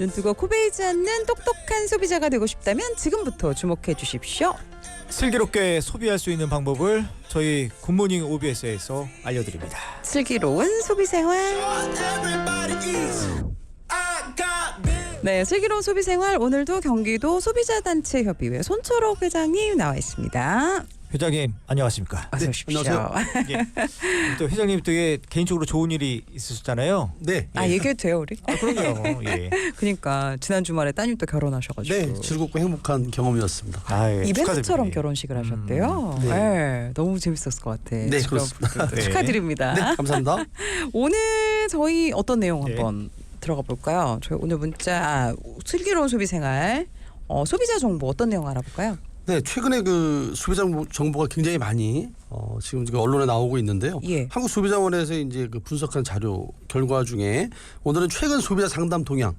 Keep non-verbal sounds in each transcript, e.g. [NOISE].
눈 뜨고 코 베이지 않는 똑똑한 소비자가 되고 싶다면 지금부터 주목해 주십시오. 슬기롭게 소비할 수 있는 방법을 저희 굿모닝 OBS에서 알려드립니다. 슬기로운 소비 생활. 네, 슬기로운 소비 생활 오늘도 경기도 소비자 단체 협의회 손초록 회장님 나와 있습니다. 회장님 안녕하십니까? 어서 네, 오십시오. 안녕하세요. 예. 또 회장님 되게 개인적으로 좋은 일이 있으셨잖아요. 네. 아, 얘기해도 돼요, 우리? 아, 그럼요. 예. [LAUGHS] 그러니까 지난 주말에 따님 또 결혼하셔가지고 네, 즐겁고 행복한 경험이었습니다. 아, 예. 이벤트처럼 축하드립니다. 결혼식을 하셨대요. 음, 네. 네. 너무 재밌었을 것 같아. 네, 그렇습니다. 분들도 네. 축하드립니다. 네, 감사합니다. [LAUGHS] 오늘 저희 어떤 내용 네. 한번 들어가 볼까요? 저희 오늘 문자 아, 슬기로운 소비 생활 어, 소비자 정보 어떤 내용 알아볼까요? 네, 최근에 그 소비자 정보- 정보가 굉장히 많이 어, 지금 그 언론에 나오고 있는데요. 예. 한국 소비자원에서 이제 그 분석한 자료 결과 중에 오늘은 최근 소비자 상담 동향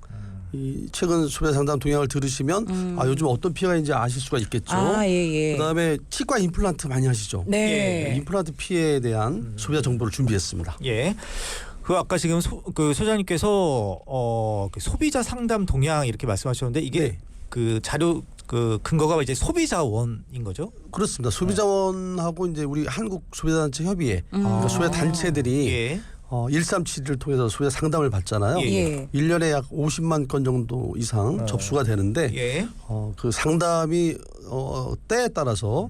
이 최근 소비자 상담 동향을 들으시면 음. 아 요즘 어떤 피해가 있는지 아실 수가 있겠죠. 아, 예, 예. 그다음에 치과 임플란트 많이 하시죠. 네. 임플란트 피해에 대한 소비자 정보를 준비했습니다. 예. 그 아까 지금 소, 그 소장님께서 어, 그 소비자 상담 동향 이렇게 말씀하셨는데 이게 네. 그 자료 그 근거가 이제 소비자원인 거죠? 그렇습니다. 소비자원하고 이제 우리 한국 소비자단체 협의회 음. 그러니까 소비자 단체들이 예. 어, 137을 통해서 소비자 상담을 받잖아요. 예. 예. 일 1년에 약 50만 건 정도 이상 어. 접수가 되는데 예. 어, 그 상담이 어, 때에 따라서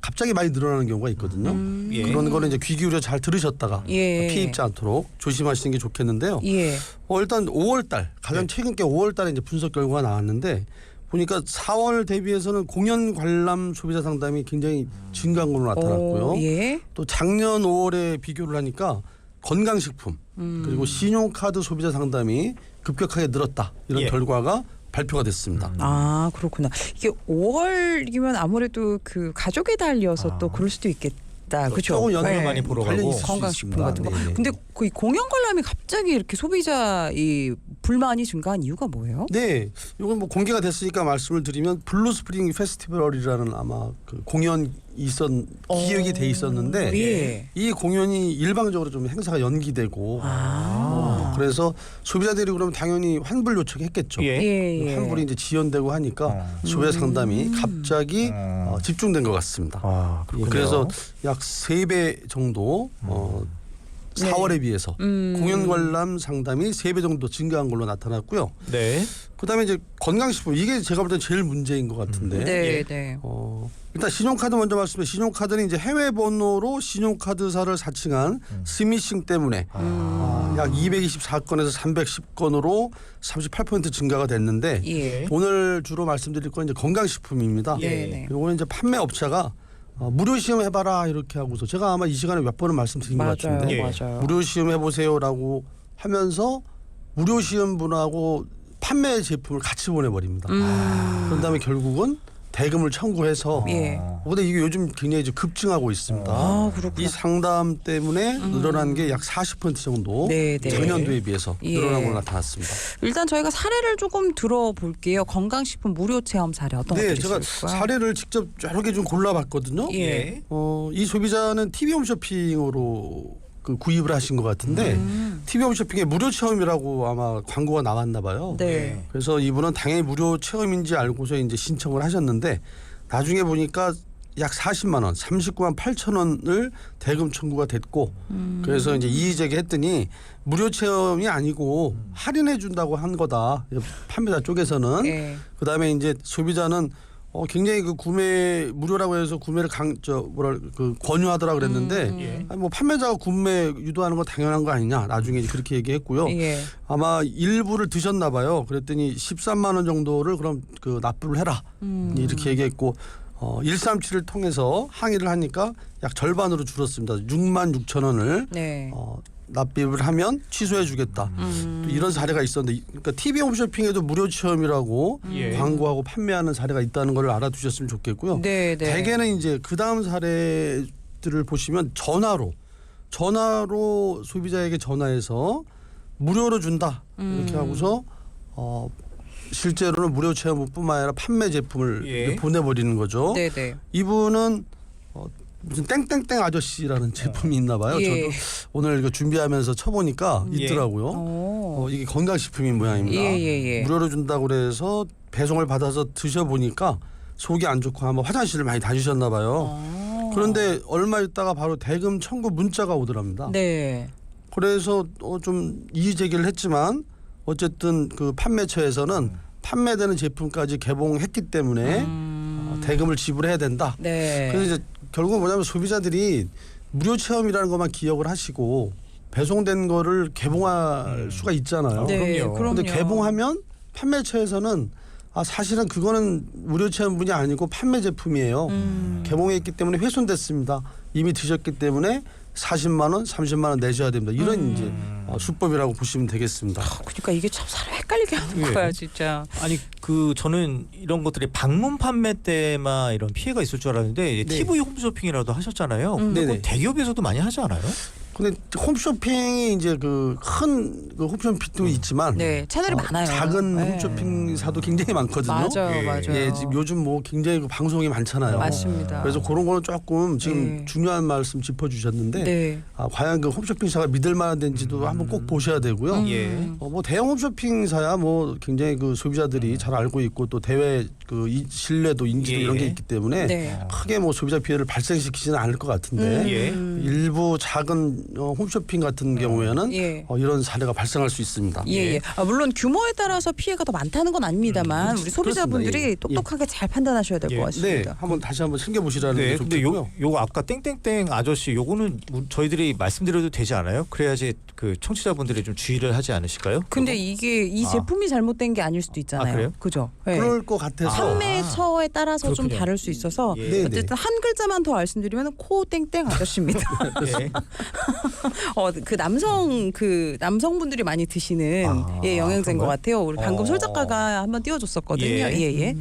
갑자기 많이 늘어나는 경우가 있거든요. 음. 예. 그런 거는 이제 귀 기울여 잘 들으셨다가 예. 피해 입지 않도록 조심하시는 게 좋겠는데요. 예. 어, 일단 5월 달 가장 네. 최근 게 5월 달에 이제 분석 결과가 나왔는데 보니까 4월 대비해서는 공연 관람 소비자 상담이 굉장히 증가한 걸로 나타났고요. 오, 예. 또 작년 5월에 비교를 하니까 건강식품 음. 그리고 신용카드 소비자 상담이 급격하게 늘었다 이런 예. 결과가 발표가 됐습니다. 음. 아 그렇구나. 이게 5월이면 아무래도 그 가족의 달이어서 아. 또 그럴 수도 있겠다. 그렇죠. 조금 연관 많이 보러 가고. 건강식품. 같은 거. 네네. 근데 그 공연 관람이 갑자기 이렇게 소비자 이 불만이 증가한 이유가 뭐예요? 네, 이건 뭐 공개가 됐으니까 말씀을 드리면 블루 스프링 페스티벌이라는 아마 그 공연이 있었 기획이 돼 있었는데 예. 이 공연이 일방적으로 좀 행사가 연기되고 아. 어, 그래서 소비자들이 그러면 당연히 환불 요청했겠죠. 예. 예, 예. 환불이 이제 지연되고 하니까 어. 소비자 상담이 음. 갑자기 어. 어, 집중된 것 같습니다. 아, 예, 그렇군요. 그래서 약 세 배 정도 어, 네. 4월에 비해서 음. 공연 관람 상담이 세 배 정도 증가한 걸로 나타났고요. 네. 그다음에 이제 건강식품 이게 제가 볼 때 제일 문제인 것 같은데. 네, 예. 네. 어, 일단 신용카드 먼저 말씀해. 신용카드는 이제 해외 번호로 신용카드사를 사칭한 음. 스미싱 때문에 아. 약 224건에서 310건으로 38% 증가가 됐는데 예. 오늘 주로 말씀드릴 건 이제 건강식품입니다. 예. 네, 네. 요거는 이제 판매 업체가 어, 무료 시험 해봐라 이렇게 하고서 제가 아마 이 시간에 몇 번을 말씀드린 것 맞아요, 같은데 예. 맞아요. 무료 시험 해보세요라고 하면서 무료 시험 분하고 판매 제품을 같이 보내버립니다. 음. 그런 다음에 결국은 대금을 청구해서 예. 어, 근데 이게 요즘 굉장히 이제 급증하고 있습니다. 아, 이 그렇구나. 상담 때문에 음. 늘어난 게 약 40% 정도 네, 네. 전년도에 비해서 예. 늘어난 걸로 나타났습니다. 일단 저희가 사례를 조금 들어볼게요. 건강식품 무료 체험 사례 어떤 네, 것들이 제가 있을까요? 사례를 직접 여러 개 좀 골라봤거든요. 예. 어, 이 소비자는 TV 홈쇼핑으로 그 구입을 하신 것 같은데 음. TV 홈 쇼핑에 무료 체험이라고 아마 광고가 나왔나 봐요. 네. 그래서 이분은 당연히 무료 체험인지 알고서 이제 신청을 하셨는데 나중에 보니까 약 40만 원, 39만 8천 원을 대금 청구가 됐고 음. 그래서 이제 이의 제기 했더니 무료 체험이 아니고 할인해 준다고 한 거다. 판매자 쪽에서는 예. 그다음에 이제 소비자는 어 굉장히 그 구매 무료라고 해서 구매를 강 저 뭐랄 그 권유하더라 그랬는데 음. 예. 아니 뭐 판매자가 구매 유도하는 건 당연한 거 아니냐 나중에 그렇게 얘기했고요. 예. 아마 일부를 드셨나 봐요. 그랬더니 13만 원 정도를 그럼 그 납부를 해라. 음. 이렇게 얘기했고 어 137을 통해서 항의를 하니까 약 절반으로 줄었습니다. 6만 6천 원을 네. 어 납입을 하면 취소해 주겠다. 음. 또 이런 사례가 있었는데 그러니까 TV 홈쇼핑에도 무료 체험이라고 예. 광고하고 판매하는 사례가 있다는 걸 알아두셨으면 좋겠고요. 네, 네. 대개는 이제 그 다음 사례들을 보시면 전화로 전화로 소비자에게 전화해서 무료로 준다 이렇게 음. 하고서 어 실제로는 무료 체험뿐만 아니라 판매 제품을 예. 보내버리는 거죠. 네, 네. 이분은 어, 무슨 땡땡땡 아저씨라는 제품이 있나 봐요. 예. 저도 오늘 이거 준비하면서 쳐보니까 예. 있더라고요. 오. 어, 이게 건강식품인 모양입니다. 예, 예, 예. 무료로 준다고 그래서 배송을 받아서 드셔보니까 속이 안 좋고 아마 화장실을 많이 다니셨나 봐요. 어. 그런데 얼마 있다가 바로 대금 청구 문자가 오더랍니다. 네. 그래서 어, 좀 이의 제기를 했지만 어쨌든 그 판매처에서는 판매되는 제품까지 개봉했기 때문에 음. 어, 대금을 지불해야 된다. 네. 그래서 이제 결국은 뭐냐면 소비자들이 무료 체험이라는 것만 기억을 하시고 배송된 거를 개봉할 수가 있잖아요. 네, 그럼요. 근데 개봉하면 판매처에서는 아 사실은 그거는 무료 체험분이 아니고 판매 제품이에요. 음. 개봉했기 때문에 훼손됐습니다. 이미 드셨기 때문에 40만 원, 30만 원 내셔야 됩니다. 이런 음. 이제 어, 수법이라고 보시면 되겠습니다. 그러니까 이게 참 사람 헷갈리게 하는 예. 거야 진짜. 아니 그 저는 이런 것들이 방문 판매 때만 이런 피해가 있을 줄 알았는데 네. TV 홈쇼핑이라도 하셨잖아요. 음. 근데 네네. 그거 대기업에서도 많이 하지 않아요? 근데 홈쇼핑이 이제 그 큰 그 홈쇼핑도 있지만 네 채널이 어, 많아요. 작은 네. 홈쇼핑사도 굉장히 많거든요. 맞아요, 예. 맞아요. 예, 지금 요즘 뭐 굉장히 그 방송이 많잖아요. 맞습니다. 그래서 그런 거는 조금 지금 네. 중요한 말씀 짚어주셨는데 네. 아, 과연 그 홈쇼핑사가 믿을 만한 데인지도 한번 꼭 보셔야 되고요. 음. 예. 어, 뭐 대형 홈쇼핑사야 뭐 굉장히 그 소비자들이 잘 알고 있고 또 대외 그 이- 신뢰도 인지도 예. 이런 게 있기 때문에 네. 크게 뭐 소비자 피해를 발생시키지는 않을 것 같은데 예. 음. 일부 작은 어, 홈쇼핑 같은 경우에는 예. 어, 이런 사례가 발생할 수 있습니다. 예, 예. 아, 물론 규모에 따라서 피해가 더 많다는 건 아닙니다만 음, 우리 소비자분들이. 예. 똑똑하게 잘 판단하셔야 될것 예. 네, 같습니다. 한번 다시 한번 챙겨 보시라는 네, 게 근데 좋겠고요. 요 요 거 아까 땡땡땡 아저씨 요거는 우- 저희들이 말씀드려도 되지 않아요? 그래야지 그 청취자분들이 좀 주의를 하지 않으실까요? 근데 이게 이 아. 제품이 잘못된 게 아닐 수도 있잖아요. 아, 그래요? 그죠? 예. 그럴 것 같아서 판매 처에 따라서 좀 그렇군요. 다를 수 있어서 예. 네, 네. 어쨌든 한 글자만 더 말씀드리면 코 땡땡 아저씨입니다. [LAUGHS] 예. [LAUGHS] 어, 그 남성 그 남성분들이 많이 드시는 아, 예, 영양제인 것 그런가요? 같아요. 우리 방금 어. 솔 작가가 한번 띄워줬었거든요. 예. 예, 예.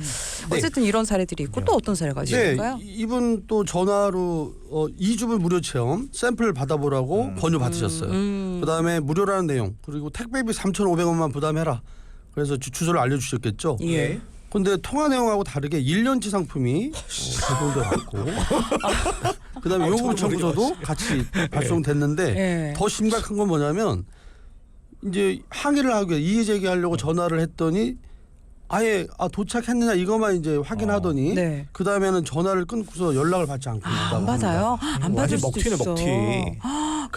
어쨌든 이런 사례들이 있고 또 어떤 사례가 네, 있을까요? 이- 이분 또 전화로 어, 2주분 무료 체험 샘플 받아보라고 권유 받으셨어요. 음. 그다음에 무료라는 내용 그리고 택배비 3,500원만 부담해라. 그래서 주, 주소를 알려주셨겠죠. 예. 근데 통화 내용하고 다르게 1년치 상품이 어, 제공돼 왔고 그다음에 요금 청구서도 같이 발송됐는데 예. 더 심각한 건 뭐냐면 이제 항의를 하기 위해 이의 제기하려고 전화를 했더니 아예 아 도착했느냐 이것만 이제 확인하더니 네. 그 다음에는 전화를 끊고서 연락을 받지 않고 아, 있다고 안 합니다. 받아요? 안 받을 완전 수도 먹튀네, 있어. 먹튀.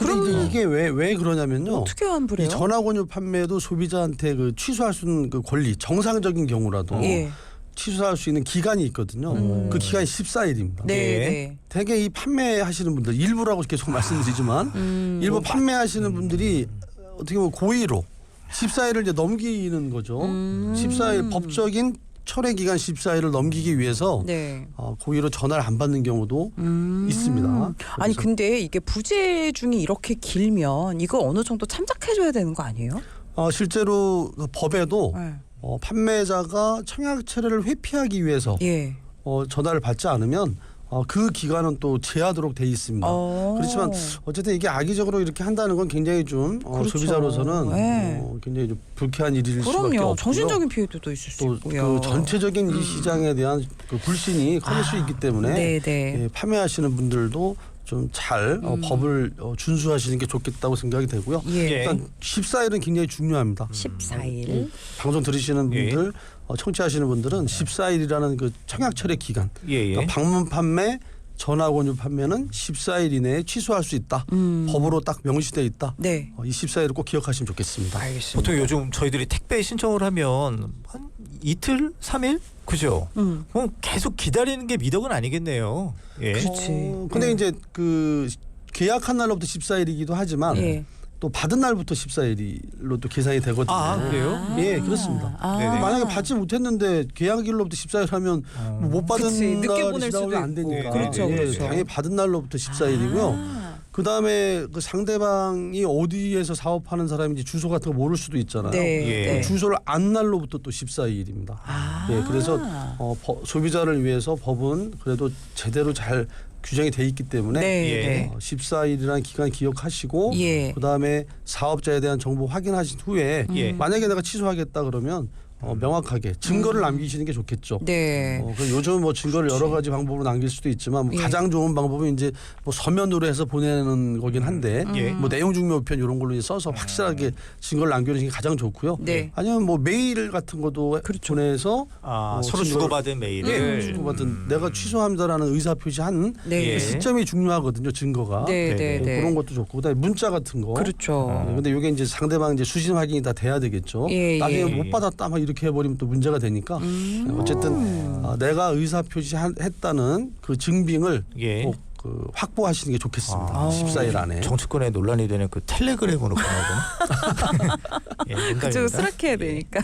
근데 이제 이게 왜 왜 그러냐면요. 어떻게 환불해요? 이 전화 권유 판매도 소비자한테 그 취소할 수 있는 그 권리 정상적인 경우라도 예. 취소할 수 있는 기간이 있거든요. 음. 그 기간이 14일입니다. 네, 예. 네. 대개 이 판매하시는 분들 일부라고 계속 말씀드리지만 음. 일부 판매하시는 분들이 어떻게 보면 고의로 14일을 이제 넘기는 거죠. 음. 14일 법적인 철회 기간 14일을 넘기기 위해서 네. 어, 고의로 전화를 안 받는 경우도 음. 있습니다. 아니 그래서- 근데 이게 부재 중이 이렇게 길면 이거 어느 정도 참작해줘야 되는 거 아니에요? 어, 실제로 그 법에도 네. 어, 판매자가 청약 철회를 회피하기 위해서 예. 어, 전화를 받지 않으면 어, 그 기간은 또 제하도록 돼 있습니다. 어. 그렇지만 어쨌든 이게 악의적으로 이렇게 한다는 건 굉장히 좀 어, 그렇죠. 소비자로서는 네. 어, 굉장히 좀 불쾌한 일일 수밖에 그럼요. 없고요. 정신적인 피해도 있을 수또 있고요. 그 전체적인 이 시장에 대한 그 불신이 커질 수 있기 때문에 네, 네. 예, 판매하시는 분들도 좀 잘 어, 음. 법을 어, 준수하시는 게 좋겠다고 생각이 되고요. 예. 예. 일단 14일은 굉장히 중요합니다. 14일. 방송 들으시는 예. 분들, 어, 청취하시는 분들은 14일이라는 그 청약 철회 기간, 예, 예. 그러니까 방문 판매, 전화 권유 판매는 14일 이내에 취소할 수 있다. 음. 법으로 딱 명시돼 있다. 네. 어, 이 14일을 꼭 기억하시면 좋겠습니다. 알겠습니다. 보통 요즘 저희들이 택배 신청을 하면 한 이틀, 삼일 그죠? 음. 그럼 계속 기다리는 게 미덕은 아니겠네요. 예. 그렇지. 어, 근데 네. 이제 그 계약한 날로부터 14일이기도 하지만 예. 또 받은 날부터 14일로 또 계산이 되거든요. 아, 그래요? 아. 예, 그렇습니다. 아. 네네. 만약에 받지 못했는데 계약일로부터 14일 하면 어. 뭐못 받은 그치, 늦게 날이 보낼 지나면 수도 안 있고. 되니까. 그렇죠, 예, 그렇죠. 당연히 받은 날로부터 14일이고요. 아. 그 다음에 그 상대방이 어디에서 사업하는 사람인지 주소 같은 거 모를 수도 있잖아요. 네. 예. 네. 그 주소를 안 날로부터 또 14일입니다. 아. 예, 그래서 어, 법- 소비자를 위해서 법은 그래도 제대로 잘 규정이 돼 있기 때문에 네. 예. 네. 어, 14일이라는 기간 기억하시고 예. 그다음에 사업자에 대한 정보 확인하신 후에 음. 예. 만약에 내가 취소하겠다 그러면 어, 명확하게 증거를 남기시는 게 좋겠죠. 네. 어, 그 요즘 뭐 증거를 여러 가지 방법으로 남길 수도 있지만 뭐 예. 가장 좋은 방법은 이제 뭐 서면으로 해서 보내는 거긴 한데 예. 뭐 내용 증명편 이런 걸로 이제 써서 확실하게 증거를 남겨주는 게 가장 좋고요. 네. 아니면 뭐 메일 같은 것도 그렇죠. 보내서 아, 어, 서로 증거를- 주고받은 메일을 예, 주고받은 음. 내가 취소합니다라는 의사 표시한 네. 예. 시점이 중요하거든요. 증거가 네, 네, 네, 어, 네. 그런 것도 좋고 그다음에 문자 같은 거. 그렇죠. 네, 근데 이게 이제 상대방 이제 수신 확인이 다 돼야 되겠죠. 예, 나중에 예. 못 받았다 막 이렇게 해버리면 또 문제가 되니까 음. 어쨌든 아, 내가 의사 표시했다는 그 증빙을 예. 꼭 그 확보하시는 게 좋겠습니다. 아. 14일 안에. 정치권에 논란이 되는 그 텔레그램으로 보내거나. [LAUGHS] 예, 그쪽 농담입니다. 수락해야 되니까.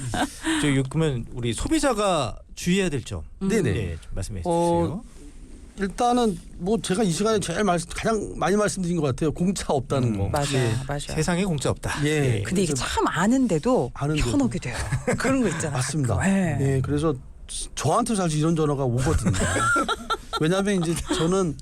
저 이거 그러면 우리 소비자가 주의해야 될 점. 네네. 예, 좀 말씀해 주세요. 어, 일단은 뭐 제가 이 시간에 제일 말씀, 가장 많이 말씀드린 것 같아요. 공차 없다는 음. 거. 맞아요, 예. 맞아요. 세상에 공짜 없다. 예. 근데 이게 참 아는데도 아는데도. 현혹이 돼요. [LAUGHS] 그런 거 있잖아요. 맞습니다. 가끔. 예. 예, 그래서 저한테 사실 이런 전화가 오거든요. [LAUGHS] 왜냐하면 이제 저는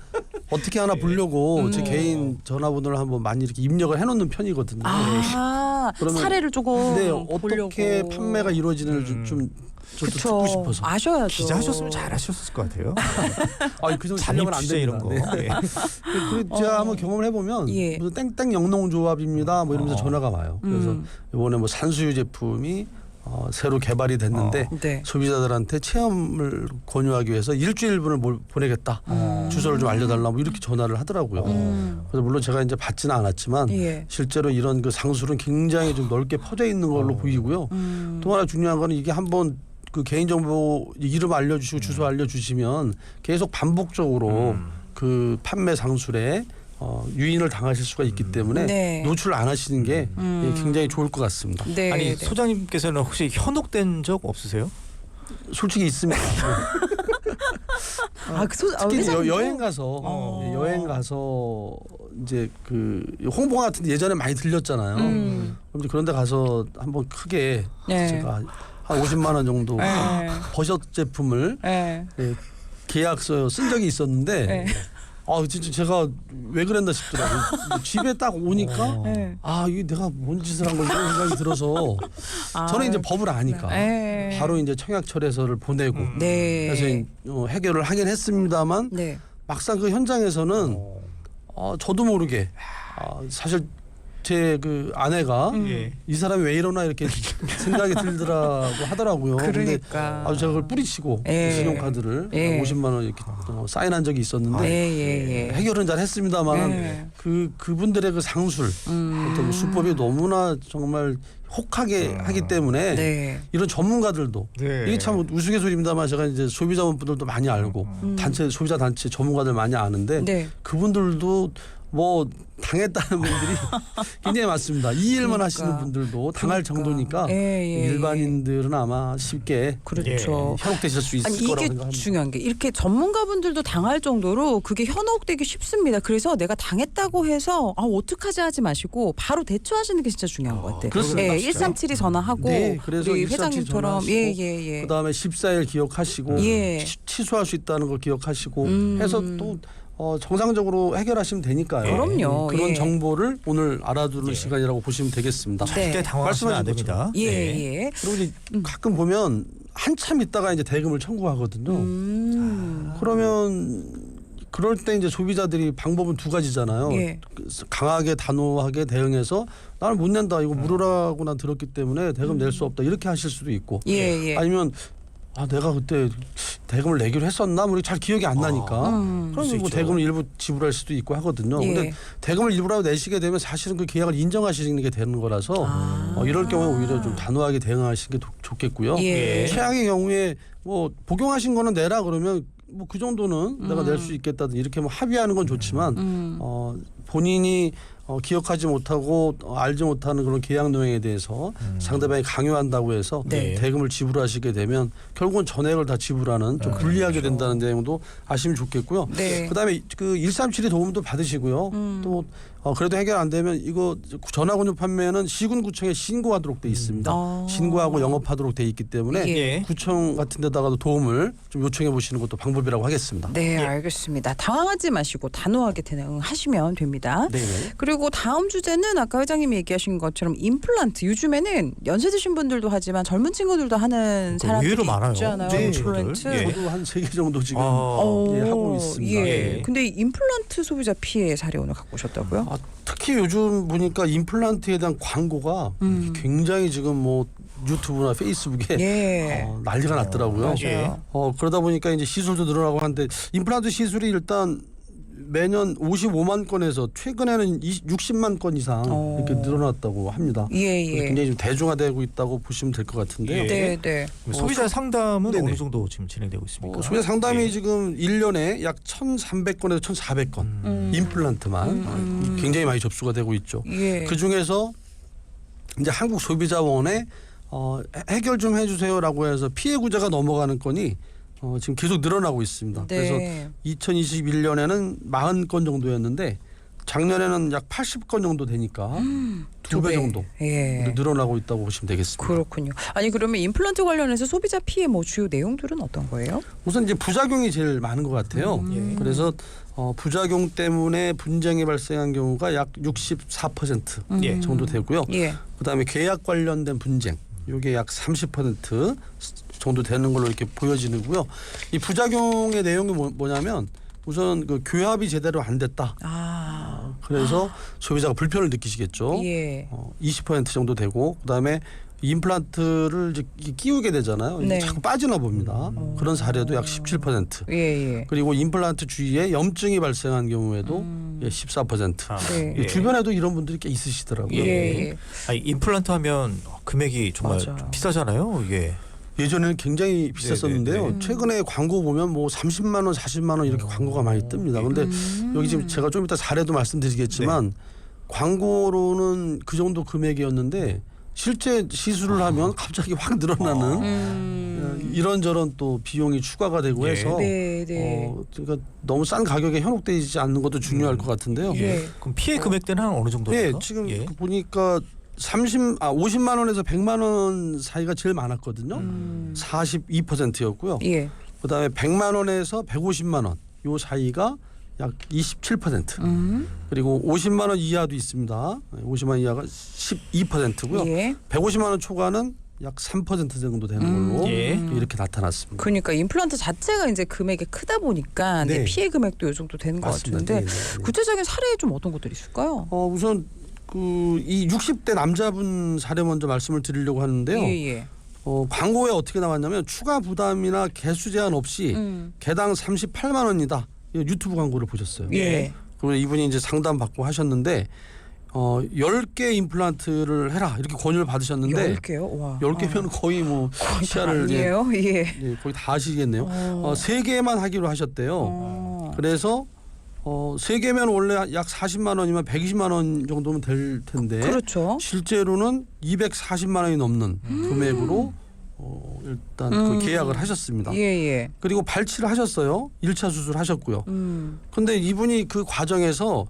어떻게 하나 보려고 제 음. 개인 전화번호를 한번 많이 이렇게 입력을 해놓는 편이거든요. 아, 그러면- 사례를 조금 네, 보려고. 어떻게 판매가 이루어지는지 음. 좀 저도 그쵸. 듣고 싶어서. 아셔야죠. 기자 하셨으면 잘 하셨을 것 같아요. [LAUGHS] 아, 그 정도 잠입 실력은 안 취재 이런 거. 네. 예. 그 제가 어. 한번 경험을 해보면 예. 무슨 땡땡 영농조합입니다. 뭐 이러면서 어. 전화가 와요. 그래서 음. 이번에 뭐 산수유 제품이 어, 새로 개발이 됐는데 어. 네. 소비자들한테 체험을 권유하기 위해서 일주일분을 뭘 보내겠다. 음. 주소를 좀 알려달라. 뭐 이렇게 전화를 하더라고요. 음. 그래서 물론 제가 이제 받지는 않았지만 예. 실제로 이런 그 상술은 굉장히 좀 넓게 퍼져 있는 걸로 어. 보이고요. 음. 또 하나 중요한 거는 이게 한번 그 개인정보 이름 알려주시고 주소 알려주시면 계속 반복적으로 음. 그 판매 상술에 어, 유인을 당하실 수가 있기 때문에 네. 노출 안 하시는 게 음. 예, 굉장히 좋을 것 같습니다. 네. 아니 네. 소장님께서는 혹시 현혹된 적 없으세요? 솔직히 있습니다. 아, 그 소, 아, 특히 여, 회장님도? 여행 가서 어. 예, 여행 가서 이제 그 홍보 같은 데 예전에 많이 들렸잖아요. 음. 그럼 이제 그런 데 가서 한번 크게 네. 제가 한 50만 원 정도 네. 버섯 제품을 네. 예, 계약서 쓴 적이 있었는데 네. 아 진짜 제가 왜 그랬나 싶더라고요. 집에 딱 오니까 어. 네. 아 이게 내가 뭔 짓을 한 건지 이런 생각이 들어서 아, 저는 이제 법을 아니까 네. 바로 이제 청약철에서를 보내고 음. 네. 그래서 어, 해결을 하긴 했습니다만 네. 막상 그 현장에서는 어. 어, 저도 모르게 아, 사실 제 그 아내가 음. 예. 이 사람이 왜 이러나 이렇게 생각이 들더라고 하더라고요. 근데 그러니까. 아주 제가 그걸 뿌리치고 예. 신용카드를 예. 50만 원 이렇게 어, 사인한 적이 있었는데 예, 예, 예. 해결은 잘 했습니다만 예. 그 그분들의 그 상술 음. 어떤 그 수법이 너무나 정말 혹하게 아. 하기 때문에 네. 이런 전문가들도 네. 이게 참 우스갯소리입니다만 제가 이제 소비자분들도 많이 알고 음. 단체 소비자 단체 전문가들 많이 아는데 네. 그분들도 뭐 당했다는 분들이 [LAUGHS] 굉장히 많습니다. 이 일만 그러니까. 하시는 분들도 당할 그러니까. 정도니까 예, 예, 일반인들은 아마 쉽게 그렇죠. 현혹되실 수 있을 아니 거라고 이게 생각합니다. 중요한 게 이렇게 전문가분들도 당할 정도로 그게 현혹되기 쉽습니다. 그래서 내가 당했다고 해서 아 어떡하지 하지 마시고 바로 대처하시는 게 진짜 중요한 것 같아요. 그렇습니다. 예, 진짜. 137이 전화하고 네, 그래서 우리 137 회장님처럼 전화하시고 예예 예. 그다음에 14일 기억하시고 예. 취, 취소할 수 있다는 걸 기억하시고 음. 해서 또 어, 정상적으로 해결하시면 되니까요. 그럼요. 그런 예. 정보를 오늘 알아두는 예. 시간이라고 보시면 되겠습니다. 네. 절대 당황하시면 안 됩니다. 예 네. 예. 그리고 이제 음. 가끔 보면 한참 있다가 이제 대금을 청구하거든요. 음. 그러면 그럴 때 이제 소비자들이 방법은 두 가지잖아요. 예. 그래서 강하게 단호하게 대응해서 나는 못 낸다 이거 물으라고 난 들었기 때문에 대금 낼 수 없다 이렇게 하실 수도 있고 예 예. 아니면 아 내가 그때 대금을 내기로 했었나 뭐 이렇게 잘 기억이 안 나니까 음. 그럼 수 뭐. 대금을 일부 지불할 수도 있고 하거든요. 예. 근데 대금을 일부라도 내시게 되면 사실은 그 계약을 인정하시는 게 되는 거라서 아. 어, 이럴 경우에 오히려 좀 단호하게 대응하시는 게 도- 좋겠고요. 예. 최악의 경우에 뭐 복용하신 거는 내라 그러면 뭐 그 정도는 내가 음. 낼수 있겠다든 이렇게 뭐 합의하는 건 좋지만 음. 어 본인이 어, 기억하지 못하고 어, 알지 못하는 그런 계약 내용에 대해서 음. 상대방이 강요한다고 해서 네. 대금을 지불하시게 되면 결국은 전액을 다 지불하는 좀 네, 불리하게 그렇죠. 된다는 내용도 아시면 좋겠고요. 네. 그다음에 그 137이 도움도 받으시고요. 음. 또 어, 그래도 해결 안 되면 이거 전화군요 판매는 시군구청에 신고하도록 돼 있습니다. 어. 신고하고 영업하도록 돼 있기 때문에 예. 예. 구청 같은 데다가도 도움을 좀 요청해 보시는 것도 방법이라고 하겠습니다. 네, 예. 알겠습니다. 당황하지 마시고 단호하게 대응하시면 됩니다. 네. 그리고 다음 주제는 아까 회장님이 얘기하신 것처럼 임플란트. 요즘에는 연세 드신 분들도 하지만 젊은 친구들도 하는 그러니까 사람들이. 있잖아요. 네, 임플란트. 예. 저도 한 세 개 정도 지금 아, 어, 예, 하고 있습니다. 예. 예. 근데 임플란트 소비자 피해 사례 오늘 갖고 오셨다고요? 아, 특히 요즘 보니까 임플란트에 대한 광고가 음. 굉장히 지금 뭐 유튜브나 페이스북에 예. 어, 난리가 났더라고요. 맞아요. 예. 어 그러다 보니까 이제 시술도 늘어나고 하는데 임플란트 시술이 일단 매년 55만 건에서 최근에는 20, 60만 건 이상 어. 이렇게 늘어났다고 합니다. 예, 예. 굉장히 좀 대중화되고 있다고 보시면 될 것 같은데요. 예. 네, 네. 소비자 상담은 네네. 어느 정도 지금 진행되고 있습니까? 어, 소비자 상담이 예. 지금 1년에 약 1,300건에서 1,400건 음. 임플란트만 음. 굉장히 많이 접수가 되고 있죠. 예. 그 중에서 이제 한국 소비자원에 어, 해- 해결 좀 해주세요라고 해서 피해 구제가 넘어가는 건이 어, 지금 계속 늘어나고 있습니다. 그래서 네. 2021년에는 40건 정도였는데 작년에는 약 80건 정도 되니까 두배 정도 예. 늘어나고 있다고 보시면 되겠습니다. 그렇군요. 아니 그러면 임플란트 관련해서 소비자 피해 뭐 주요 내용들은 어떤 거예요? 우선 이제 부작용이 제일 많은 것 같아요. 음. 그래서 어, 부작용 때문에 분쟁이 발생한 경우가 약 64% 음. 예. 정도 되고요. 예. 그다음에 계약 관련된 분쟁 이게 약 30% 정도 되는 걸로 이렇게 보여지고요. 이 부작용의 내용이 뭐, 뭐냐면 우선 그 교합이 제대로 안 됐다. 아. 그래서 소비자가 불편을 느끼시겠죠. 예. 어, 20% 정도 되고 그다음에 임플란트를 이제 이- 끼우게 되잖아요. 이게 네. 자꾸 빠지나 봅니다. 그런 사례도 약 17%. 예, 예. 그리고 임플란트 주위에 염증이 발생한 경우에도 음. 예, 14%. 아, 네. 예, 주변에도 이런 분들이 꽤 있으시더라고요. 예. 예. 예. 아니, 임플란트 하면 금액이 정말. 좀 비싸잖아요. 이게. 예전에는 굉장히 비쌌었는데요. 네, 네, 최근에 광고 보면 뭐 30만 원, 40만 원 이렇게 광고가 많이 뜹니다. 근데 음. 여기 지금 제가 좀 이따 사례도 말씀드리겠지만 광고로는 그 정도 금액이었는데 실제 시술을 하면 갑자기 확 늘어나는 어, 음. 이런저런 또 비용이 추가가 되고 예. 해서 네, 네. 어, 그러니까 너무 싼 가격에 현혹되지 않는 것도 중요할 것 같은데요. 예. 그럼 피해 금액대는 한 어느 정도? 예, 지금 그 보니까 30, 아 50만 원에서 100만 원 사이가 제일 많았거든요. 음. 42%였고요. 예. 그다음에 100만 원에서 150만 원 요 사이가 약 27%. 음. 그리고 50만 원 이하도 있습니다. 50만 원 이하가 12%고요. 예. 150만 원 초과는 약 3% 정도 되는 음. 걸로 예. 이렇게 나타났습니다. 그러니까 임플란트 자체가 이제 금액이 크다 보니까 네, 네. 피해 금액도 요 정도 되는 것 맞습니다. 같은데 네, 네, 네. 구체적인 사례 좀 어떤 것들이 있을까요? 어, 우선 그 이 60대 남자분 사례 먼저 말씀을 드리려고 하는데요. 예, 예. 어, 광고에 어떻게 나왔냐면 추가 부담이나 개수 제한 없이 음. 개당 38만 원이다. 이 유튜브 광고를 보셨어요. 예. 그리고 이분이 이제 상담 받고 하셨는데 어 10개 임플란트를 해라 이렇게 권유를 받으셨는데 열 개요? 와. 10개면 거의 뭐 [LAUGHS] 시야를 예? 예. 예, 거의 다 하시겠네요. 어. 어, 3개만 하기로 하셨대요. 어. 그래서 어, 3개면 원래 약 40만 원이면 120만 원 정도면 될 텐데 그렇죠. 실제로는 240만 원이 넘는 금액으로 어, 일단 음. 그 계약을 하셨습니다. 예, 예. 그리고 발치를 하셨어요. 1차 수술 하셨고요. 음. 근데 이분이 그 과정에서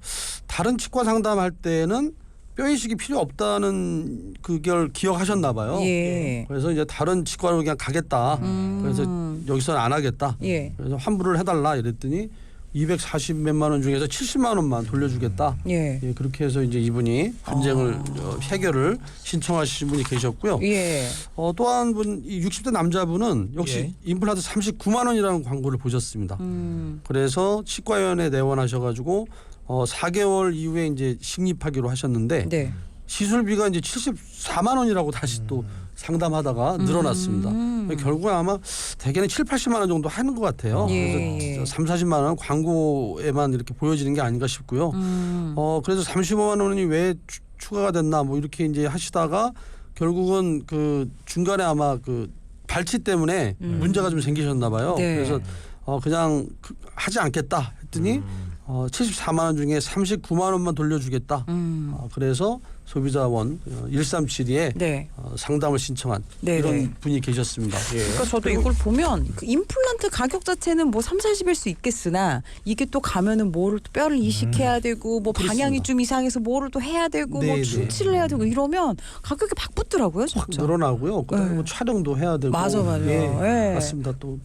다른 치과 상담할 때는 뼈 이식이 필요 없다는 그걸 기억하셨나 봐요. 예. 그래서 이제 다른 치과로 그냥 가겠다. 음. 그래서 여기서는 안 하겠다. 예. 그래서 환불을 해달라 이랬더니 240 몇만 원 중에서 70만 원만 돌려주겠다. 예. 예, 그렇게 해서 이제 이분이 분쟁을 아. 어, 해결을 신청하신 분이 계셨고요. 예. 어, 또 한 분, 이 60대 남자분은 역시 예. 임플란트 39만 원이라는 광고를 보셨습니다. 음. 그래서 치과위원회 내원하셔가지고 어 4개월 이후에 이제 식립하기로 하셨는데 네. 시술비가 이제 74만 원이라고 다시 또 상담하다가 늘어났습니다. 음. 결국에 아마 대개는 7, 80만 원 정도 하는 것 같아요. 예, 그래서 예. 3, 40만 원 광고에만 이렇게 보여지는 게 아닌가 싶고요. 음. 어 그래서 35만 원이 왜 추, 추가가 됐나 뭐 이렇게 이제 하시다가 결국은 그 중간에 아마 그 발치 때문에 음. 문제가 좀 생기셨나 봐요. 네. 그래서 어 그냥 그, 하지 않겠다 했더니 음. 어 74만 원 중에 39만 원만 돌려주겠다. 음. 어, 그래서 소비자원 1372에 네. 어, 상담을 신청한 네, 이런 네. 분이 계셨습니다. 예. 그러니까 저도 이걸 보면 그 임플란트 가격 자체는 뭐 3, 40일 수 있겠으나 이게 또 가면은 뭐를 또 뼈를 이식해야 되고 뭐 방향이 음. 그렇습니다. 좀 이상해서 뭐를 또 해야 되고 네, 뭐 네. 충치를 해야 되고 이러면 가격이 막 붙더라고요, 확 진짜. 늘어나고요. 그다음에 네. 뭐 촬영도 해야 되고 맞아, 맞아. 예, 예. 맞습니다. 또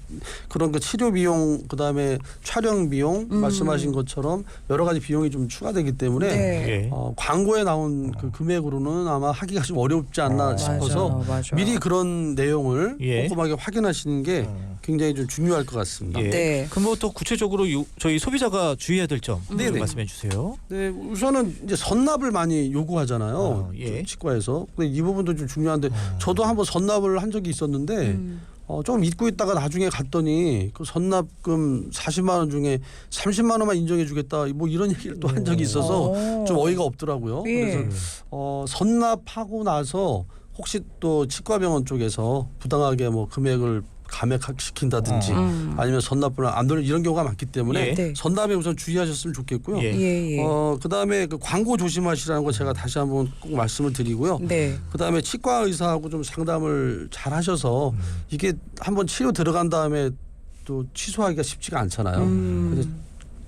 그런 그 치료 비용 그다음에 촬영 비용 음. 말씀하신 것처럼 여러 가지 비용이 좀 추가되기 때문에 네. 예. 어, 광고에 나온 그 금액으로는 아마 하기가 좀 어렵지 않나 어. 싶어서 맞아, 맞아. 미리 그런 내용을 예. 꼼꼼하게 확인하시는 게 어. 굉장히 좀 중요할 것 같습니다. 예. 네. 그럼 뭐또 구체적으로 요, 저희 소비자가 주의해야 될 점 네네. 말씀해 주세요. 네, 우선은 이제 선납을 많이 요구하잖아요. 어, 예. 치과에서. 근데 이 부분도 좀 중요한데 저도 한번 선납을 한 적이 있었는데 음. 어, 조금 잊고 있다가 나중에 갔더니 그 선납금 40만 원 중에 30만 원만 인정해 주겠다. 뭐 이런 얘기를 또 한 적이 있어서 어. 좀 어이가 없더라고요. 예. 그래서 어, 선납하고 나서 혹시 또 치과병원 쪽에서 부당하게 뭐 금액을 감액시킨다든지 음. 아니면 선납을 안 돌려 이런 경우가 많기 때문에 예. 네. 선납에 우선 주의하셨으면 좋겠고요. 예. 예, 예. 어 그다음에 그 광고 조심하시라는 거 제가 다시 한번 꼭 말씀을 드리고요. 네. 그다음에 치과 의사하고 좀 상담을 잘 하셔서 이게 한번 치료 들어간 다음에 또 취소하기가 쉽지가 않잖아요. 음.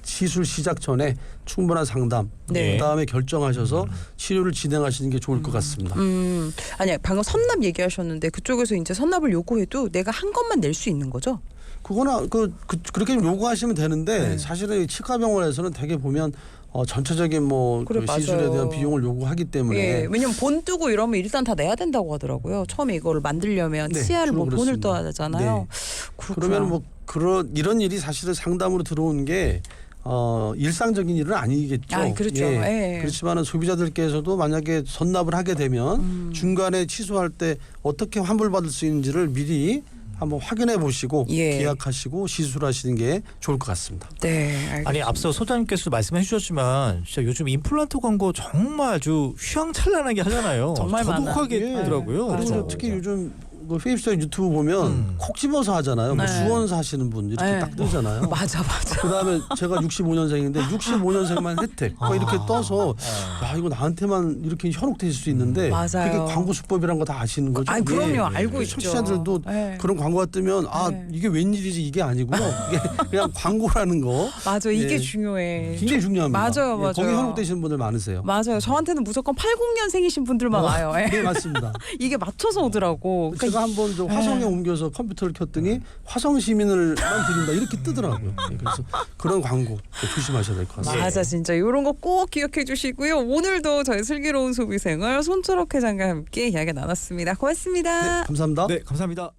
시술 시작 전에 충분한 상담, 네. 그다음에 결정하셔서 치료를 진행하시는 게 좋을 것 같습니다. 음. 아니, 방금 선납 얘기하셨는데 그쪽에서 이제 선납을 요구해도 내가 한 것만 낼 수 있는 거죠? 그거나 그, 그 그렇게 요구하시면 되는데 네. 사실은 이 치과병원에서는 대개 보면 어, 전체적인 뭐그 그래, 시술에 맞아요. 대한 비용을 요구하기 때문에 예, 왜냐면 본 뜨고 이러면 일단 다 내야 된다고 하더라고요. 처음에 이거를 만들려면 네, 치아를 뭐 주로 본을 그렇습니다. 떠야 되잖아요. 네. 그렇구나. 그러면 뭐 그런 이런 일이 사실은 상담으로 들어온 게 어, 일상적인 일은 아니겠죠. 아, 그렇죠. 예. 그렇지만은 소비자들께서도 만약에 선납을 하게 되면 음. 중간에 취소할 때 어떻게 환불받을 수 있는지를 미리 한번 확인해 보시고 예. 계약하시고 시술하시는 게 좋을 것 같습니다. 네, 알겠습니다. 아니 앞서 소장님께서 말씀해 주셨지만 진짜 요즘 임플란트 광고 정말 아주 휘황찬란하게 하잖아요. 정말 많아. 더독하게 예. 하더라고요. 그리고 맞아요. 특히 요즘 그 페이스북 유튜브 보면 음. 콕 집어서 하잖아요. 뭐 네. 수원 사시는 분 이렇게 네. 딱 뜨잖아요. [LAUGHS] 맞아, 맞아. 그다음에 제가 65년생인데 65년생만 혜택 뭐 이렇게 떠서 야 이거 나한테만 이렇게 현혹될 수 있는데 맞아요. 그게 광고 수법이란 거 다 아시는 거죠? 아니, 그럼요. 예. 알고 있죠. 청취자들도 네. 그런 광고가 뜨면 아 네. 이게 웬일이지 이게 아니고요. 이게 그냥 [LAUGHS] 광고라는 거 맞아, 이게 예. 중요해. 굉장히 중요합니다. 맞아요, 예, 맞아요. 거기 현혹되시는 분들 많으세요. 맞아요. 저한테는 무조건 80년생이신 분들만 와요. 예. 네 맞습니다. [LAUGHS] 이게 맞춰서 오더라고. 그러니까 제가 한번 저 화성에 옮겨서 컴퓨터를 켰더니 화성 시민을만 드린다 이렇게 뜨더라고요. 예, 그래서 그런 광고 조심하셔야 될 것 같습니다. 맞아 진짜 이런 거 꼭 기억해 주시고요. 오늘도 저희 슬기로운 소비생활 손초록 회장과 함께 이야기 나눴습니다. 고맙습니다. 네, 감사합니다. 네, 감사합니다.